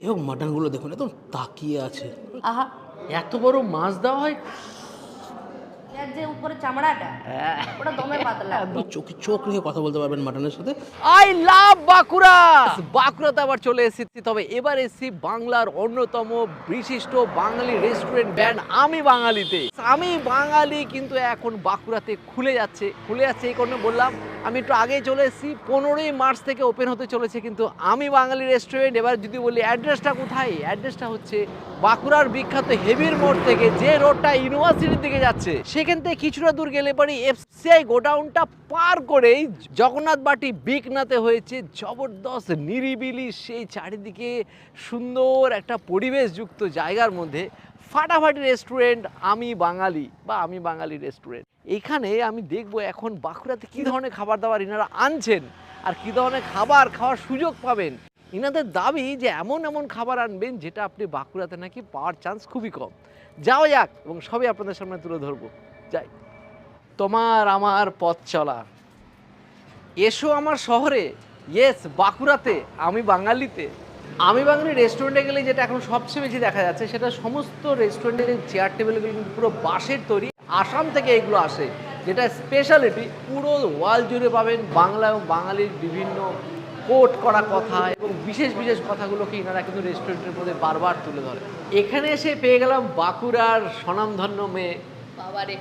এবং মাটনগুলো দেখুন একদম তাকিয়ে আছে। আহা। এত বড় মাছ দেওয়া হয়? এর যে উপরে চামড়াটা ওটা দমে পাতলা। আপনি চোখে চোখ রেখে কথা বলতে পারবেন মাটনের সাথে। I love Bankura! বাঁকুড়াতে আবার চলে এসেছি তবে এবার এসেছি বাংলার অন্যতম বিশিষ্ট বাঙালি রেস্টুরেন্ট ব্যান্ড আমি বাঙালিতে। আমি বাঙালি কিন্তু এখন বাঁকুড়াতে খুলে যাচ্ছে খুলে যাচ্ছে এই কারণে বললাম আমি একটু আগেই চলে এসেছি পনেরোই মার্চ থেকে ওপেন হতে চলেছে কিন্তু আমি বাঙালি রেস্টুরেন্ট এবার যদি বলি অ্যাড্রেসটা কোথায়? অ্যাড্রেসটা হচ্ছে বাঁকুড়ার বিখ্যাত হেভির মোড় থেকে যে রোডটা ইউনিভার্সিটির দিকে যাচ্ছে সেখান থেকে কিছুটা দূর গেলে পরে এফসিআই গোডাউনটা পার করেই জগন্নাথ বাটি বিকনাতে হয়েছে জবরদস্ত নিরিবিলি সেই চারিদিকে সুন্দর একটা পরিবেশযুক্ত জায়গার মধ্যে ফাটাফাটি রেস্টুরেন্ট, আমি বাঙালি বা আমি বাঙালি রেস্টুরেন্ট। এখানে আমি দেখব এখন বাঁকুড়াতে কী ধরনের খাবার দাবার এনারা আনছেন আর কী ধরনের খাবার খাওয়ার সুযোগ পাবেন। এনাদের দাবি যে এমন এমন খাবার আনবেন যেটা আপনি বাঁকুড়াতে নাকি পাওয়ার চান্স খুবই কম। যাওয়া যাক এবং সবই আপনাদের সামনে তুলে ধরবো। যাই। তোমার আমার পথ চলা এসো আমার শহরে। ইয়েস বাঁকুড়াতে, আমি বাঙালিতে। আমি বাঙালি রেস্টুরেন্টে গেলে যেটা এখন সবচেয়ে বেশি দেখা যাচ্ছে, সেটা সমস্ত রেস্টুরেন্টের চেয়ার টেবিলগুলো কিন্তু পুরো বাঁশের তৈরি। আসাম থেকে এগুলো আসে, যেটা স্পেশালিটি পুরো ওয়াল জুড়ে পাবেন বাংলা এবং বাঙালির বিভিন্ন কোট করা কথা এবং বিশেষ বিশেষ কথাগুলোকে এনারা কিন্তু রেস্টুরেন্টের মধ্যে বারবার তুলে ধরে। এখানে এসে পেয়ে গেলাম বাঁকুড়ার স্বনামধন্য মেয়ে বাবারে।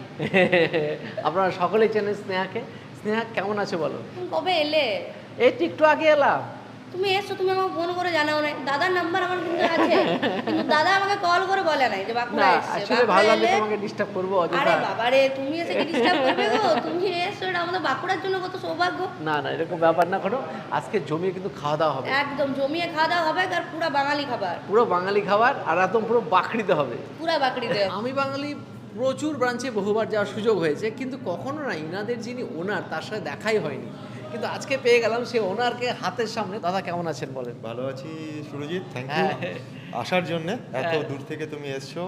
আপনারা সকলেই চেনেন স্নেহাকে। স্নেহা কেমন আছে বলো? কবে এলে? এই একটু আগে এলাম। তুমি এসছো তুমি আমাকে ফোন করে জানাও নাই। দাদার নাম্বার আমার কিন্তু আছে। কিন্তু দাদা আমাকে কল করে বলে নাই যে বাঁকুড়া না এসছে। আসলে ভালো লাগলে তোমাকে ডিস্টার্ব করব আরে অযথা বাবারে তুমি এসে কি ডিস্টার্ব করবে গো? তুমি এসছো এটা আমাদের বাঁকুড়ার জন্য কত সৌভাগ্য। না না এরকম ব্যাপার না কোনো। আজকে জমিয়ে কিন্তু খাওয়া দাওয়া হবে। একদম জমিয়ে খাওয়া দাওয়া হবে আর পুরা বাঙালি খাবার। পুরো বাঙালি খাবার আর একদম পুরো বাকড়িতে হবে। পুরা বাকড়িতে আমি বাঙালি প্রচুর ব্রাঞ্চে বহুবার যাওয়ার সুযোগ হয়েছে কিন্তু কখনো না ইনাদের যিনি ওনার তার সাথে দেখাই হয়নি। কিন্তু আজকে পেয়ে গেলাম সে ওনারকে হাতের সামনে। দাদা কেমন আছেন বলেন? ভালো আছি সুরজিৎ থ্যাংক ইউ। আসার জন্য। এত হ্যাঁ। দূর থেকে তুমি এসছো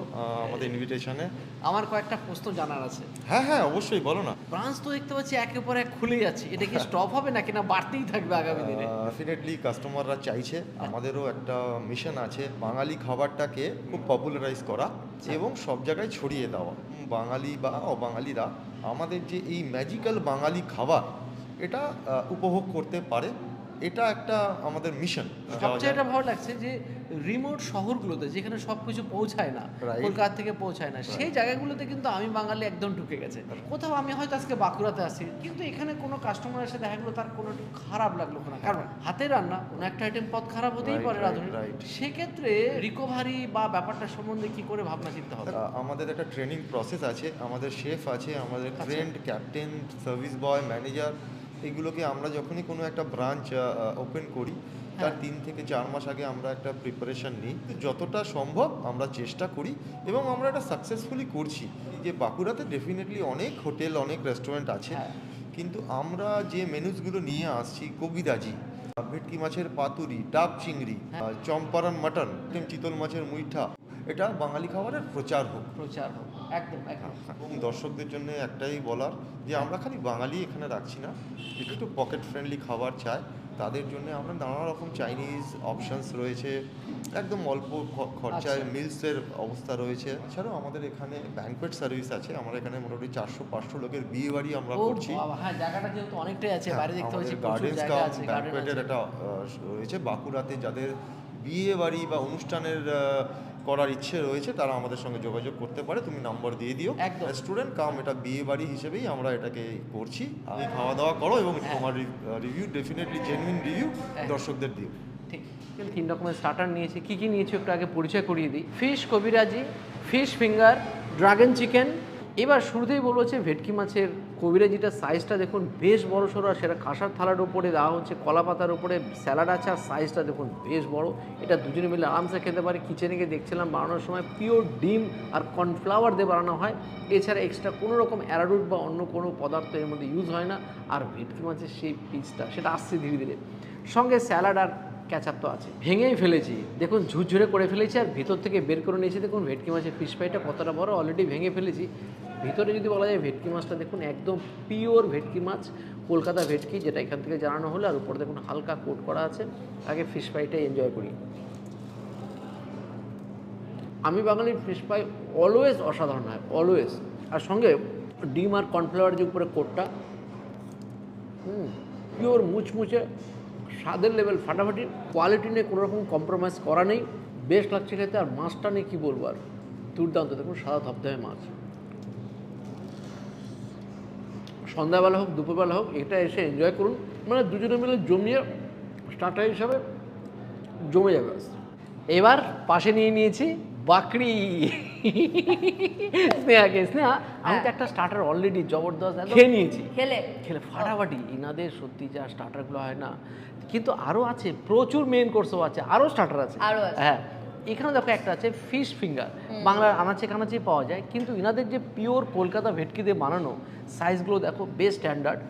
আমাদের ইনভিটেশনে আমার কয়েকটা প্রশ্ন জানার আছে। হ্যাঁ হ্যাঁ অবশ্যই বলো না। ব্রাঞ্চ তো দেখতে পাচ্ছি একের পর এক খুলে যাচ্ছে। এটা কি স্টপ হবে নাকি না বাড়তেই থাকবে আগামী দিনে? ডেফিনেটলি কাস্টমাররা চাইছে। আমাদেরও একটা মিশন আছে বাঙালি খাবারটাকে খুব পপুলারাইজ করা। এবং সব জায়গায় ছড়িয়ে দেওয়া। বাঙালি বা অবাঙালিরা আমাদের যে এই ম্যাজিক্যাল বাঙালি খাবার, এটা উপভোগ করতে পারে। এটা একটা আমাদের মিশন সবচেয়ে এটা ভালো লাগছে যে রিমোট শহরগুলোতে যেখানে সবকিছু পৌঁছায় না. কলকাতা থেকে পৌঁছায় না সেই জায়গাগুলোতে কিন্তু আমি বাঙালি একদম ঢুকে গেছে। কোথাও আমি হয়তো আজকে বাঁকুড়াতে আসি কিন্তু এখানে কোনো কাস্টমার এসে দেখা গেলো তার কোনো খারাপ লাগল না। কারণ হাতে রান্না কোনো একটা আইটেম পথ খারাপ হতেই পারে রাঁধুনি. সেক্ষেত্রে রিকভারি বা ব্যাপারটা সম্বন্ধে কি করে ভাবনা চিন্তা হবে? আমাদের একটা ট্রেনিং প্রসেস আছে আমাদের শেফ আছে আমাদের। Trained captain service boy manager এগুলোকে আমরা যখনই কোনো একটা ব্রাঞ্চ ওপেন করি তার হ্যাঁ। তিন থেকে চার মাস আগে আমরা একটা প্রিপারেশন নিই যতটা সম্ভব আমরা চেষ্টা করি এবং আমরা এটা সাকসেসফুলি করছি যে বাঁকুড়াতে ডেফিনেটলি অনেক হোটেল অনেক রেস্টুরেন্ট আছে হ্যাঁ। কিন্তু আমরা যে মেনুসগুলো নিয়ে আসছি কবিরাজি ভেটকি মাছের পাতুরি ডাব চিংড়ি হ্যাঁ। চম্পারন মাটন চিতল মাছের মুইঠা এটা বাঙালি খাবারের প্রচার হোক। প্রচার হোক একদম একদম। এবং দর্শকদের জন্য একটাই বলার যে আমরা খালি বাঙালি এখানে রাখছি না একটু একটু পকেট ফ্রেন্ডলি খাবার চাই তাদের জন্য আমরা নানা রকম চাইনিজ অপশনস রয়েছে একদম অল্প খরচায় আচ্ছা। মিলসের অবস্থা রয়েছে। এছাড়াও আমাদের এখানে ব্যাঙ্কোয়েট সার্ভিস আছে আমরা এখানে মোটামুটি চারশো পাঁচশো লোকের বিয়ে বাড়ি আমরা করছি। হ্যাঁ জায়গাটা যেহেতু অনেকটাই আছে বাইরে দেখতে গার্ডেন ব্যাঙ্কোয়েটের একটা রয়েছে বাঁকুড়াতে যাদের বিয়ে বাড়ি বা অনুষ্ঠানের করার ইচ্ছে রয়েছে তারা আমাদের সঙ্গে যোগাযোগ করতে পারে। তুমি নাম্বার দিয়ে দিও। রেস্টুরেন্ট কাম এটা বিয়ে বাড়ি হিসেবেই আমরা এটাকে করছি। তুমি খাওয়া দাওয়া করো এবং হ্যাঁ। তোমার রিভিউ ডেফিনেটলি জেনুইন রিভিউ। দর্শকদের দিও। ঠিক। তিন রকমের স্টার্টার নিয়েছি। কী কী নিয়েছি একটু আগে পরিচয় করিয়ে দিই। ফিশ কবিরাজি ফিশ ফিঙ্গার ড্রাগন চিকেন এবার শুরুতেই বলব হচ্ছে ভেটকি মাছের কবিরাজিটার সাইজটা দেখুন বেশ বড় সড়ো আর সেটা কাঁসার থালার উপরে দেওয়া হচ্ছে কলা পাতার উপরে স্যালাড আছে, আর সাইজটা দেখুন বেশ বড়। এটা দুজনে মিলে আরামসে খেতে পারে। কিচেনে গিয়ে দেখছিলাম বানানোর সময় পিওর ডিম আর কর্নফ্লাওয়ার দিয়ে বানানো হয়। এছাড়া এক্সট্রা কোনো রকম অ্যারারুট বা অন্য কোনো পদার্থ এর মধ্যে ইউজ হয় না। আর ভেটকি মাছের সেই পিসটা সেটা আসছে ধীরে ধীরে। সঙ্গে স্যালাড আর ক্যাচাপ তো আছে। ভেঙেই ফেলেছি। দেখুন ঝুরঝুরে করে ফেলেছি, আর ভিতর থেকে বের করে নিয়েছি। দেখুন ভেটকি মাছের ফিশ ফ্রাইটা কতটা বড় অলরেডি ভেঙে ফেলেছি। ভিতরে যদি বলা যায় ভেটকি মাছটা দেখুন, একদম পিওর ভেটকি মাছ, কলকাতা ভেটকি, যেটা এখান থেকে জানানো হলো, আর উপরে দেখুন হালকা কোট করা আছে। আগে ফিশ ফ্রাইটাই এনজয় করি। আমি বাঙালির ফিশ ফ্রাই অলওয়েজ অসাধারণ হয় অলওয়েজ আর সঙ্গে ডিম আর কর্নফ্লাওয়ার যে উপরে কোটটা, হুম পিওর মুচমুচে, স্বাদের লেভেল ফাটাফাটি কোয়ালিটি নিয়ে কোনো রকম কম্প্রোমাইজ করা নেই। বেস্ট লাগছে খেতে, আর মাছটা নিয়ে কী বলব আর? দুর্দান্ত, দেখুন, সাদা ধপধপে মাছ। সন্ধ্যাবেলা হোক দুপুরবেলা হোক এটা এসে এনজয় করুন। মানে দুজনে মিলে জমিয়ে স্টার্টার হিসাবে জমে যাবে এবার পাশে নিয়ে নিয়েছি বাকরি। স্নেহাকে স্নেহা আমি তো একটা স্টার্টার অলরেডি জবরদস্ত খেয়ে নিয়েছি। খেলে। খেলে ফাটাফাটি। ইনাদের সত্যি যা স্টার্টারগুলো হয় না। কিন্তু আরও আছে প্রচুর মেন কোর্সও আছে আরও স্টার্টার আছে। আরও আছে। হ্যাঁ। এখানে দেখো একটা আছে ফিশ ফিঙ্গার বাংলার আনাচে কানাচে পাওয়া যায় কিন্তু ইনাদের যে পিওর কলকাতা ভেটকি দিয়ে বানানো সাইজগুলো দেখো বেশ স্ট্যান্ডার্ড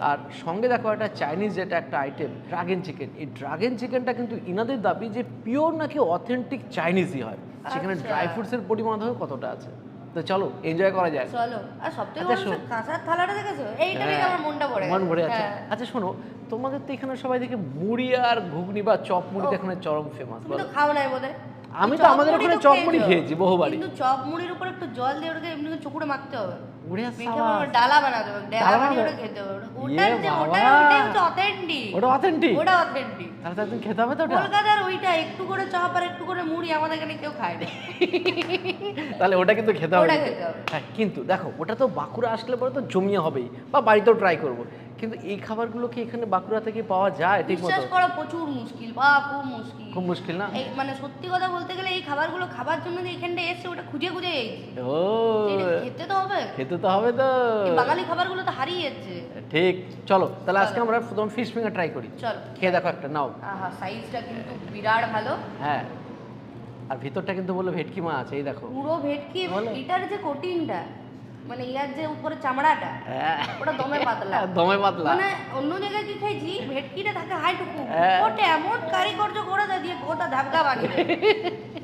আর সঙ্গে দেখো একটা চাইনিজ যেটা একটা আইটেম ড্রাগন চিকেন এই ড্রাগন চিকেনটা কিন্তু ইনাদের দাবি যে পিওর নাকি অথেন্টিক চাইনিজই হয়। সেখানে আচ্ছা। ড্রাই ফ্রুটসের পরিমাণ দেখো কতটা আছে। তো চলো এনজয় করা যায়। চলো। আর সব থেকে আচ্ছা, বড় কাঁচার থালাটা দেখেছ? এইটা দেখে আমার মনটা মন ভরে আছে হ্যাঁ। আচ্ছা শোনো তোমাদের তো এখানে সবাই দেখে মুড়ি আর ঘুগনি বা চপ মুড়ি এখানে চরম ফেমাস তুমি তো খাও নাই বোধহয়? আমি তো আমাদের ওখানে তো চপ মুড়ি খেয়েছি বহুবারই। কিন্তু চপ মুড়ির উপর একটু জল দিয়ে ওটাকে এমনি চুকুড়ে মাখতে হবে। উড়ে ডালা বানাতে হবে ডালা বানিয়ে ওটা খেতে হবে। ওটা- ইয়ে যে। ওটা হচ্ছে অথেন্টিক ওটা অথেন্টিক ওটা অথেন্টিক তাহলে খেতে হবে তো ওটা? কলকাতার ওইটা একটু করে চপ আর একটু করে মুড়ি আমাদের এখানে কেউ খায় না। তাহলে ওটা কিন্তু খেতে হবে। ওটা খেতে হবে। হ্যাঁ কিন্তু দেখো ওটা তো বাঁকুড়া আসলে পরে তো জমিয়ে হবেই বা বাড়িতেও ট্রাই করব। কিন্তু এই খাবারগুলো কি এখানে বাঁকুড়া থেকে পাওয়া যায়? ঠিক মতো? বিশ্বাস করা প্রচুর মুশকিল। বা খুব মুশকিল। খুব মুশকিল না? এই মানে সত্যি কথা বলতে গেলে এই খাবারগুলো খাবার জন্য যে এখানটা এসছে ওটা খুঁজে খুঁজে ও। খেতে তো হবে। খেতে তো হবে তো। বাঙালি খাবারগুলো তো হারিয়ে যাচ্ছে। ঠিক চলো তাহলে আজকে আমরা প্রথম ফিশ ফিঙ্গার ট্রাই করি। চলো। খেয়ে দেখো একটা নাও। আহা সাইজটা কিন্তু বিরাট ভালো। হ্যাঁ। আর ভিতরটা কিন্তু বলল ভেটকি মা আছে এই দেখো। পুরো ভেটকি এটার যে কোটিংটা মানে ইয়ার যে উপরে চামড়াটা হ্যাঁ। ওটা দমে পাতলা। দমে পাতলা। মানে অন্য জায়গায় কি খাইছি ভেটকিটা থাকে হাইটুকু হ্যাঁ। ওটা এমন কারিগর্য করে দেয় দিয়ে গোটা ধাপকা বানিয়ে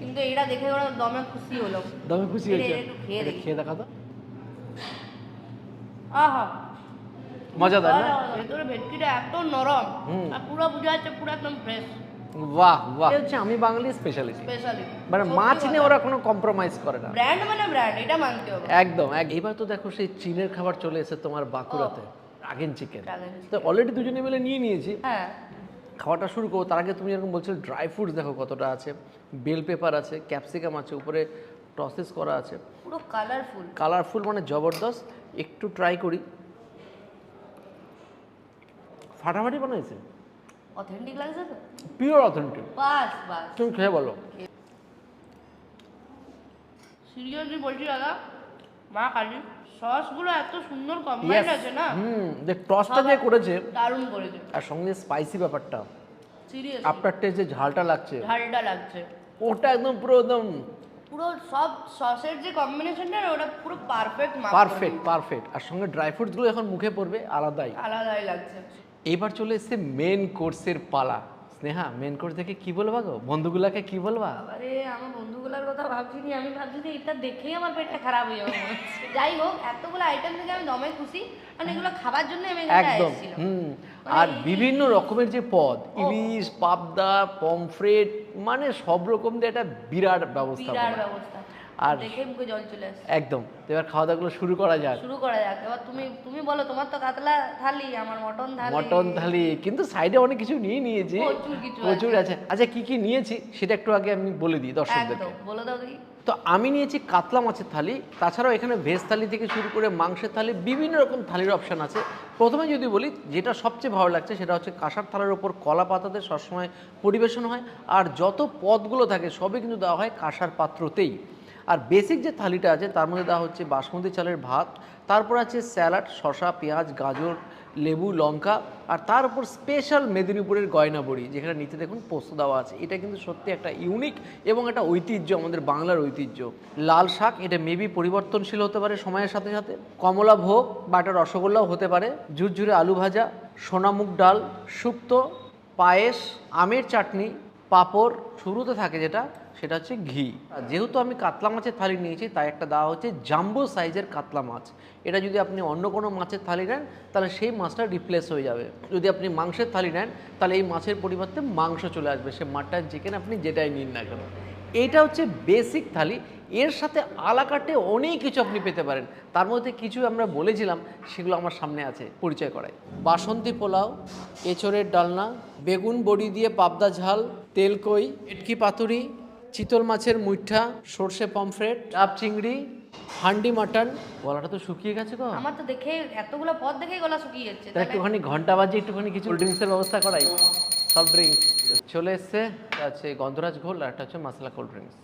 কিন্তু এটা দেখে ওরা দমে খুশি হলো। দমে খুশি হয়েছে। খেয়ে। খেয়ে দেখা। তো আহা। মজাদার না? ভেতরে ভেটকিটা এত নরম। আর পুরো বুঝা যাচ্ছে পুরো একদম ফ্রেশ বাহ বাহ। হচ্ছে আমি বাঙালি স্পেশালিটি মানে মাছ নিয়ে ওরা কোনো কম্প্রোমাইজ করে না। ব্র্যান্ড মানে ব্র্যান্ড এটা মানতে হবে। একদম এক এবার তো দেখো সেই চীনের খাবার চলে এসেছে তোমার বাঁকুড়াতে ড্রাগন চিকেন তো অলরেডি দুজনে মিলে নিয়ে নিয়েছি। হ্যাঁ। খাওয়াটা শুরু করব তার আগে তুমি যেরকম বলছিলে ড্রাই ফ্রুটস দেখো কতটা আছে বেল পেপার আছে ক্যাপসিকাম আছে উপরে টসেস করা আছে। পুরো কালারফুল কালারফুল মানে জবরদস্ত একটু ট্রাই করি। ফাটাফাটি বানাইছে? অথেন্টিক লাগছে তো? পিওর অথেন্টিক বাস বাস। তুমি খেয়ে বলো। সিরিয়াসলি বলছি দাদা মা কালী সসগুলো এত সুন্দর. কম্বাইন্ড আছে না? হুম যে টসটা যে করেছে দারুণ করেছে। আর সঙ্গে স্পাইসি ব্যাপারটা। সিরিয়াস আপনার টেস্ট যে ঝালটা লাগছে। ঝালটা লাগছে। ওটা একদম পুরো একদম পুরো সব সসের যে কম্বিনেশনটা না ওটা পুরো পারফেক্ট পারফেক্ট পারফেক্ট আর সঙ্গে ড্রাই ফ্রুটসগুলো এখন মুখে পড়বে আলাদাই। আলাদাই লাগছে। এবার চলে এসছে মেন কোর্সের পালা। স্নেহা মেন কোর্স দেখে কি বলবা গো? বন্ধুগুলাকে কি বলবা? আরে আমার বন্ধুগুলোর কথা ভাবছি নি। আমি ভাবছি যে এটা দেখেই আমার পেটটা খারাপ হয়ে যাবে যাই হোক এতগুলো আইটেম থেকে আমি দমে খুশি। কারণ এগুলো খাবার জন্য আমি একদম হুম। মানে আর বিভিন্ন রকমের যে পদ ইলিশ পাবদা পমফ্রেট মানে সব রকম দিয়ে একটা বিরাট ব্যবস্থা বিরাট ব্যবস্থা। আর- দেখে মুখে জল চলে আসছে। একদম। তো এবার খাওয়া দাওয়াগুলো শুরু করা যাক। শুরু করা যাক। এবার তুমি তুমি বলো তোমার তো কাতলা থালি আমার মটন থালি। মটন থালি কিন্তু সাইডে অনেক কিছু নিয়ে নিয়েছি। প্রচুর কিছু প্রচুর আছে। আচ্ছা কি কি নিয়েছি সেটা একটু আগে আমি বলে দিই দর্শকদেরকে। বলে দাও দেখি। তো আমি নিয়েছি কাতলা মাছের থালি তাছাড়াও এখানে ভেজ থালি থেকে শুরু করে মাংসের থালি বিভিন্ন রকম থালির অপশান আছে। প্রথমে যদি বলি যেটা সবচেয়ে ভালো লাগছে সেটা হচ্ছে কাঁসার থালার ওপর কলা পাতাতে সবসময় পরিবেশন হয় আর যত পদগুলো থাকে সবই কিন্তু দেওয়া হয় কাঁসার পাত্রতেই। আর বেসিক যে থালিটা আছে, তার মধ্যে দেওয়া হচ্ছে বাসমতি চালের ভাত, তারপর আছে স্যালাড, শসা, পেঁয়াজ, গাজর, লেবু, লঙ্কা, আর তার উপর স্পেশাল মেদিনীপুরের গয়না বড়ি, যেখানে নিচে দেখুন পোস্ত দেওয়া আছে। এটা কিন্তু সত্যি একটা ইউনিক এবং একটা ঐতিহ্য, আমাদের বাংলার ঐতিহ্য। লাল শাক, এটা মেবি পরিবর্তনশীল হতে পারে সময়ের সাথে সাথে। কমলা ভোগ বা রসগোল্লাও হতে পারে। ঝুরঝুরে আলু ভাজা, সোনামুগ ডাল, শুক্তো, পায়েস, আমের চাটনি, পাঁপড়, শুরুতে থাকে যেটা সেটা হচ্ছে ঘি। যেহেতু আমি কাতলা মাছের থালি নিয়েছি, তাই একটা দেওয়া হচ্ছে জাম্বো সাইজের কাতলা মাছ। এটা যদি আপনি অন্য কোনো মাছের থালি নেন, তাহলে সেই মাছটা রিপ্লেস হয়ে যাবে। যদি আপনি মাংসের থালি নেন, তাহলে এই মাছের পরিবর্তে মাংস চলে আসবে, সে মাটন চিকেন আপনি যেটাই নিন না কেন। এটা হচ্ছে বেসিক থালি। এর সাথে আলাকাটে অনেক কিছু আপনি পেতে পারেন। তার মধ্যে কিছু আমরা বলেছিলাম, সেগুলো আমার সামনে আছে, পরিচয় করাই। বাসন্তী পোলাও, এঁচড়ের ডালনা, বেগুন বড়ি দিয়ে পাবদা ঝাল তেলকই এটকি পাতুরি চিতল মাছের মুইঠা সর্ষে পমফ্রেট ডাব চিংড়ি হান্ডি মাটন। গলাটা তো শুকিয়ে গেছে গো। আমার তো দেখে এতগুলো পথ দেখেই গলা শুকিয়ে যাচ্ছে তা একটুখানি ঘণ্টা বাজে একটুখানি কিছু ড্রিঙ্কসের ব্যবস্থা করাই। সফট ড্রিঙ্কস চলে এসছে আছে গন্ধরাজ ঘোল আর একটা হচ্ছে মশলা কোল্ড ড্রিঙ্কস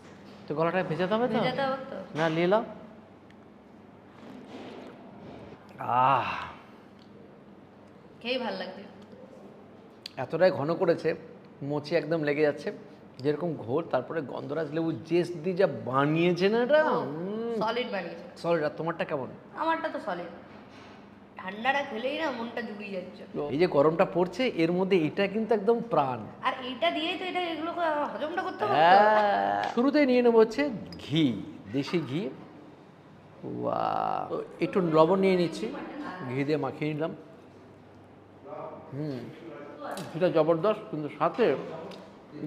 তো গলাটা ভেজাতে হবে তো? না নিয়ে নাও। আহ। খেয়েই ভালো লাগছে এতটাই ঘন করেছে মোচে একদম লেগে যাচ্ছে। যেরকম ঘোর তারপরে গন্ধরাজ লেবু জেস দিয়ে যা বানিয়েছে না এটা? সলিড বানিয়েছে। সরি আর তোমারটা কেমন? আমারটা তো সলিড ঠান্ডাটা খেলেই না মনটা জুড়িয়ে যাচ্ছে। এই যে গরমটা পড়ছে এর মধ্যে এটা কিন্তু একদম প্রাণ। আর এটা দিয়েই তো এটা এগুলো হজমটা করতে হবে। হ্যাঁ শুরুতেই নিয়ে নেব হচ্ছে ঘি দেশি ঘি। ওয়া একটু লবণ নিয়ে নিচ্ছি। ঘি দিয়ে মাখিয়ে নিলাম। হুম ঘিটা জবরদস্ত কিন্তু সাথে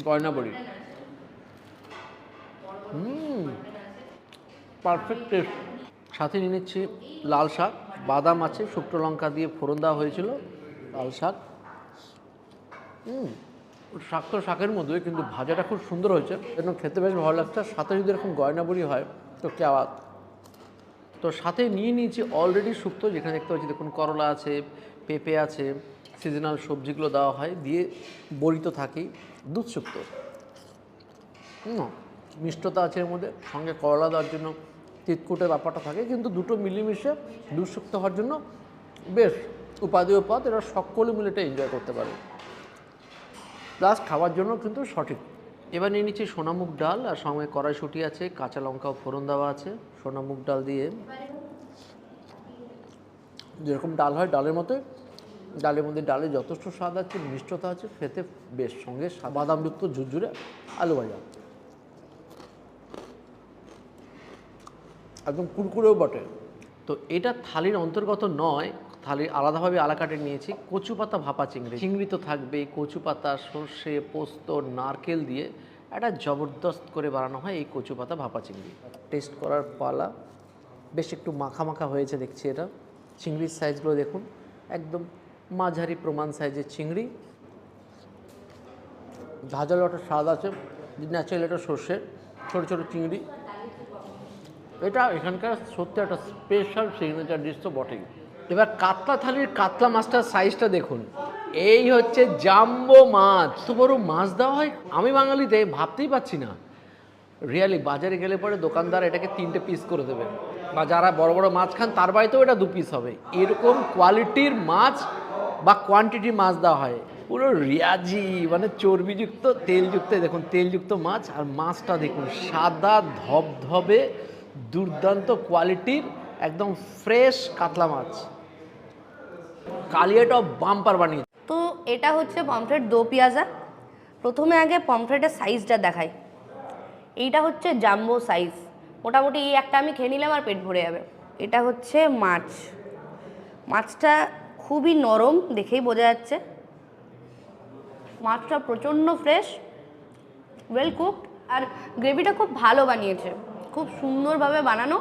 গয়না বড়ি হুম পারফেক্ট টেস্ট সাথে নিয়ে নিচ্ছি লাল শাক, বাদাম আছে, শুকনো লঙ্কা দিয়ে ফোড়ন দেওয়া হয়েছিল, লাল শাক। হুম, শাক তো শাকের মধ্যে কিন্তু ভাজাটা খুব সুন্দর হয়েছে। এবং খেতে বেশ ভালো লাগছে। সাথে যদি এরকম গয়না বড়ি হয়, তো কেওয়া তো সাথে নিয়ে নিয়েছি অলরেডি শুক্তো, যেখানে দেখতে পাচ্ছি দেখুন করলা আছে পেঁপে আছে সিজনাল সবজিগুলো দেওয়া হয়, দিয়ে বড়ি তো থাকেই দুধ শুক্তো মিষ্টতা আছে এর মধ্যে, সঙ্গে করলা দেওয়ার জন্য তিতকুটের ব্যাপারটা থাকে, কিন্তু দুটো মিলেমিশে দুধ শুক্তো হওয়ার জন্য বেশ উপাদেয় উপাদ এরা সকলে মিলে এটা এনজয় করতে পারে। প্লাস খাওয়ার জন্য কিন্তু সঠিক। এবার নিয়ে নিচ্ছি সোনামুগ ডাল, আর সঙ্গে কড়াইশুঁটি আছে, কাঁচা লঙ্কা ফোড়ন দেওয়া আছে, সোনামুগ ডাল দিয়ে। যেরকম ডাল হয়, ডালের মতো ডালের মধ্যে ডালে যথেষ্ট স্বাদ আছে মিষ্টতা আছে খেতে বেশ সঙ্গে বাদামযুক্ত ঝুরঝুরে আলু ভাজা। একদম কুরকুরেও বটে। তো এটা থালির অন্তর্গত নয় থালির আলাদাভাবে আলাকাটে নিয়েছি কচু পাতা ভাপা চিংড়ি। চিংড়ি তো থাকবেই কচু পাতা সর্ষে পোস্ত নারকেল দিয়ে একটা জবরদস্ত করে বানানো হয় এই কচু পাতা ভাপা চিংড়ি। টেস্ট করার পালা। বেশ একটু মাখা মাখা হয়েছে দেখছি এটা। চিংড়ির সাইজগুলো দেখুন একদম মাঝারি প্রমাণ সাইজের চিংড়ি। ঝাঁঝালো একটা স্বাদ আছে ন্যাচারাল একটা সর্ষে, ছোটো ছোটো চিংড়ি। এটা এখানকার সত্যি একটা স্পেশাল সিগনেচার ডিশ তো বটেই। এবার কাতলা থালির কাতলা মাছটার সাইজটা দেখুন। এই হচ্ছে জাম্বো মাছ। তো বড় মাছ দেওয়া হয়? আমি বাঙালিতে ভাবতেই পাচ্ছি না। রিয়ালি বাজারে গেলে পরে দোকানদার এটাকে তিনটে পিস করে দেবেন বা যারা বড় বড় মাছ খান, তার বাড়িতেও এটা দু পিস হবে। এরকম কোয়ালিটির মাছ বা কোয়ান্টিটির মাছ দেওয়া হয়। পুরো রিয়াজি মানে চর্বিযুক্ত তেলযুক্ত দেখুন তেলযুক্ত মাছ আর মাছটা দেখুন সাদা ধবধবে দুর্দান্ত কোয়ালিটির একদম ফ্রেশ কাতলা মাছ। কালিয়াটাও বাম্পার বানিয়ে তো এটা হচ্ছে পমফ্রেট দো পেঁয়াজা। প্রথমে আগে পমফ্রেটের সাইজটা দেখাই। এইটা হচ্ছে জাম্বো সাইজ মোটামুটি এই একটা আমি খেয়ে নিলাম আর পেট ভরে যাবে। এটা হচ্ছে মাছ। মাছটা খুবই নরম দেখেই বোঝা যাচ্ছে। মাছটা প্রচণ্ড ফ্রেশ ওয়েল কুকড আর গ্রেভিটা খুব ভালো বানিয়েছে। খুব সুন্দরভাবে বানানো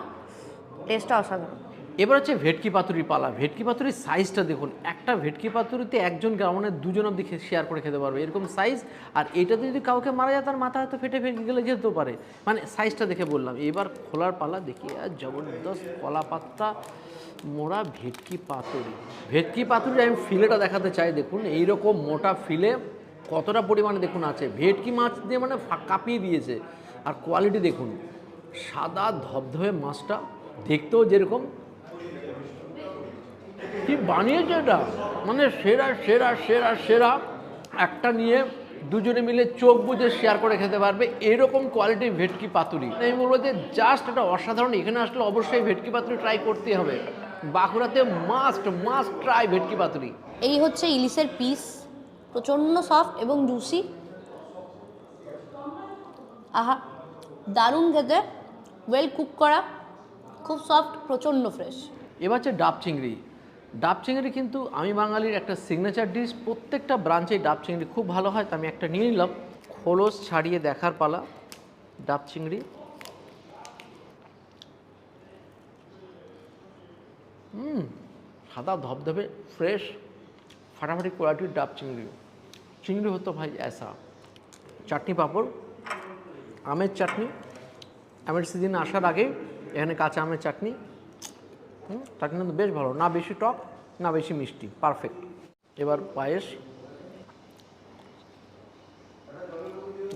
টেস্টটা অসাধারণ। এবার হচ্ছে ভেটকি পাতুরি পালা। ভেটকি পাতুরির সাইজটা দেখুন, একটা ভেটকি পাতুরিতে একজন গ্রামণের দুজন অব্দি শেয়ার করে খেতে পারবে। এরকম সাইজ আর এটাতে যদি কাউকে মারা যায়, তার মাথা হয়তো ফেটে ফেটে গেলে যেতেও পারে। মানে সাইজটা দেখে বললাম। এবার খোলার পালা, দেখি আর জবরদস্ত কলা পাত্তা মোড়া ভেটকি পাতুরি। ভেটকি পাতুরি আমি ফিলেটা দেখাতে চাই, দেখুন, এইরকম মোটা ফিলে কতটা পরিমাণে, দেখুন, আছে। ভেটকি মাছ দিয়ে মানে কাঁপিয়ে দিয়েছে। আর কোয়ালিটি দেখুন, সাদা ধবধবে মাছটা, দেখতেও যেরকম। কি বানিয়েছে এটা? মানে সেরা সেরা সেরা সেরা। একটা নিয়ে দুজনে মিলে চোখ বুঝে শেয়ার করে খেতে পারবে, এরকম কোয়ালিটির ভেটকি পাতুরি। আমি বলব যে জাস্ট এটা অসাধারণ, এখানে আসলে অবশ্যই ভেটকি পাতুরি ট্রাই করতে হবে। বাঁকুড়াতে মাস্ট মাস্ট ট্রাই ভেটকি পাতুরি। এই হচ্ছে ইলিশের পিস প্রচণ্ড সফট এবং জুসি আহা দারুণ খেতে ওয়েল কুক করা খুব সফট প্রচণ্ড ফ্রেশ এবার হচ্ছে ডাব চিংড়ি। ডাব চিংড়ি কিন্তু আমি বাঙালির একটা সিগনেচার ডিশ প্রত্যেকটা ব্রাঞ্চে ডাব চিংড়ি খুব ভালো হয় তো আমি একটা নিয়ে নিলাম। খোলস ছাড়িয়ে দেখার পালা ডাব চিংড়ি। হুম, সাদা ধবধবে ফ্রেশ ফাটাফাটি কোয়ালিটির ডাব চিংড়ি। চিংড়ি হতো ভাই ऐसा চাটনি পাঁপড়, আমের চাটনি। আমের সিজন আসার আগে এখানে কাঁচা আমের চাটনি। হুম চাটনি কিন্তু বেশ ভালো, না বেশি টক, না বেশি মিষ্টি পারফেক্ট এবার পায়েস।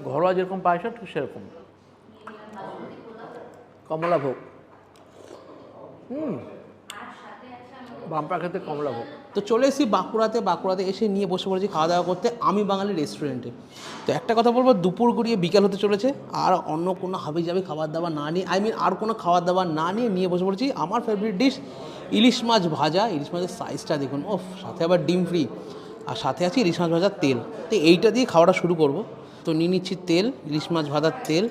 ঘরোয়া যেরকম পায়েস হয়, ঠিক সেরকম। কমলাভোগ। হুম বাম্পার খেতে কমলা ভোগ। তো চলে এসেছি বাঁকুড়াতে। বাঁকুড়াতে এসে নিয়ে বসে পড়েছি খাওয়া দাওয়া করতে আমি বাঙালি রেস্টুরেন্টে। তো একটা কথা বলব, দুপুর গড়িয়ে বিকাল হতে চলেছে, আর অন্য কোনো হাবি জাবি খাবার দাবার না নিয়ে আই মিন আর কোনো খাবার দাবার না নিয়ে নিয়ে বসে পড়েছি আমার ফেভারিট ডিশ ইলিশ মাছ ভাজা। ইলিশ মাছের সাইজটা দেখুন ও সাথে আবার ডিম ফ্রি আর সাথে আছে ইলিশ মাছ ভাজার তেল। তো এইটা দিয়ে খাওয়াটা শুরু করব। তো নিয়ে নিচ্ছি তেল, ইলিশ মাছ ভাজার তেল।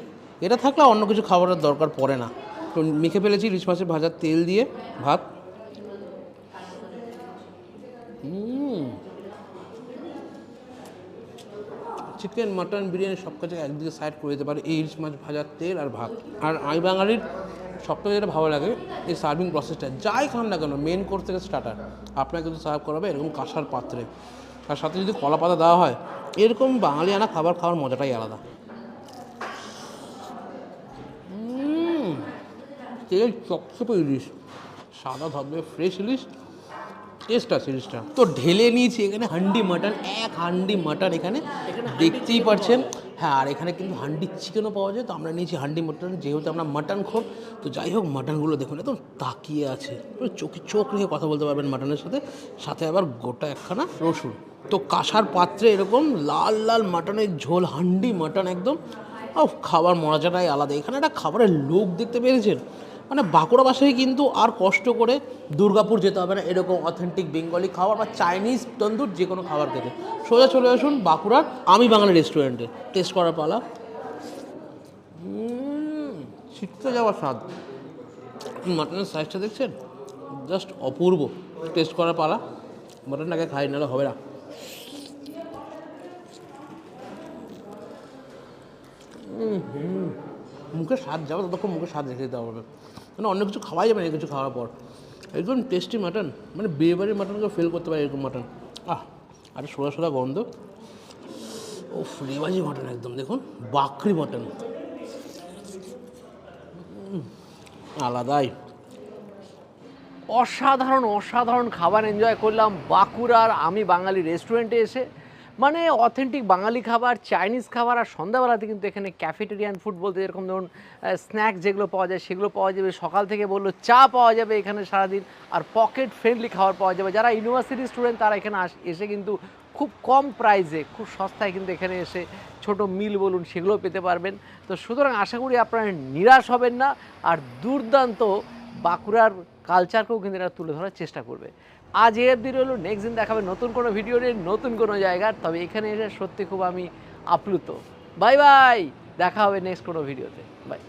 এটা থাকলে অন্য কিছু খাবারের দরকার পড়ে না। তো মেখে ফেলেছি ইলিশ মাছের ভাজার তেল দিয়ে ভাত। চিকেন মাটন বিরিয়ানি সব কিছু একদিকে সাইড করে দিতে পারে। এই ইলিশ মাছ ভাজার তেল আর ভাত। আর আই বাঙালির সবথেকে যেটা ভালো লাগে, এই সার্ভিং প্রসেসটা যাই খান না কেন মেন কোর্স থেকে স্টার্টার আপনাকে কিন্তু সার্ভ করাবে এরকম কাঁসার পাত্রে। তার সাথে যদি কলা পাতা দেওয়া হয়, এরকম বাঙালি আনা খাবার খাওয়ার মজাটাই আলাদা। তেল চপচপে ইলিশ। সাদা ধবধবে ফ্রেশ ইলিশ। টেস্ট আছে ইলিশটা তো ঢেলে নিয়েছি এখানে হান্ডি মাটন এক হান্ডি মাটন এখানে। দেখতেই পারছেন হ্যাঁ আর এখানে কিন্তু হান্ডি চিকেনও পাওয়া যায়। তো আমরা নিয়েছি হান্ডি মাটন যেহেতু আমরা মাটন খোর তো যাই হোক মাটনগুলো দেখুন একদম তাকিয়ে আছে। চোখে চোখ রেখে কথা বলতে পারবেন মাটনের সাথে। সাথে আবার গোটা একখানা রসুন। তো কাঁসার পাত্রে এরকম লাল লাল মাটনের ঝোল হান্ডি মাটন একদম। ও খাবার মজাটাই আলাদা। এখানে একটা খাবারের লোক দেখতে পেরেছেন মানে বাঁকুড়াবাসী কিন্তু আর কষ্ট করে দুর্গাপুর যেতে হবে না। এরকম অথেন্টিক বেঙ্গলি খাবার বা চাইনিজ তন্দুর যে কোনো খাবার খেতে। সোজা চলে আসুন বাঁকুড়ার আমি বাঙালি রেস্টুরেন্টে টেস্ট করার পালা। শিখতে যাওয়ার স্বাদ। মাটনের সাইজটা দেখছেন? জাস্ট অপূর্ব। টেস্ট করার পালা। মাটনটাকে খাই নাহলে হবে না। মুখে স্বাদ যাবে ততক্ষণ মুখে স্বাদ রেখে দিতে হবে। মানে অন্য কিছু খাওয়াই যাবে না কিছু খাওয়ার পর। একদম টেস্টি মাটন মানে বিয়ে বাড়ির মাটনকে ফেল করতে পারে এরকম মাটন আহ, আর সোজা সোড়া গন্ধ। ও রেবাজি মাটন একদম, দেখুন, বাকরি মাটন আলাদাই। অসাধারণ অসাধারণ খাবার এনজয় করলাম বাঁকুড়ার আমি বাঙালি রেস্টুরেন্টে এসে। মানে অথেন্টিক বাঙালি খাবার চাইনিজ খাবার আর সন্ধ্যাবেলাতে কিন্তু এখানে ক্যাফেটেরিয়ান ফুড বলতে যেরকম ধরুন স্ন্যাক্স যেগুলো পাওয়া যায় সেগুলো পাওয়া যাবে। সকাল থেকে বলল চা পাওয়া যাবে এখানে সারাদিন আর পকেট ফ্রেন্ডলি খাবার পাওয়া যাবে। যারা ইউনিভার্সিটি স্টুডেন্ট তারা এখানে আস- এসে কিন্তু খুব কম প্রাইসে খুব সস্তায় কিন্তু এখানে এসে ছোট মিল বলুন সেগুলো পেতে পারবেন। তো সুতরাং আশা করি আপনারা নিরাশ হবেন না আর দুর্দান্ত বাঁকুড়ার কালচারকেও কিন্তু এরা তুলে ধরার চেষ্টা করবে। আজ দিন হলো নেক্সট দিন দেখাবে নতুন কোনো ভিডিও নিয়ে, নতুন কোনো জায়গার তবে এখানে এসে সত্যি খুব আমি আপ্লুত। বাই বাই দেখা হবে নেক্সট কোনো ভিডিওতে বাই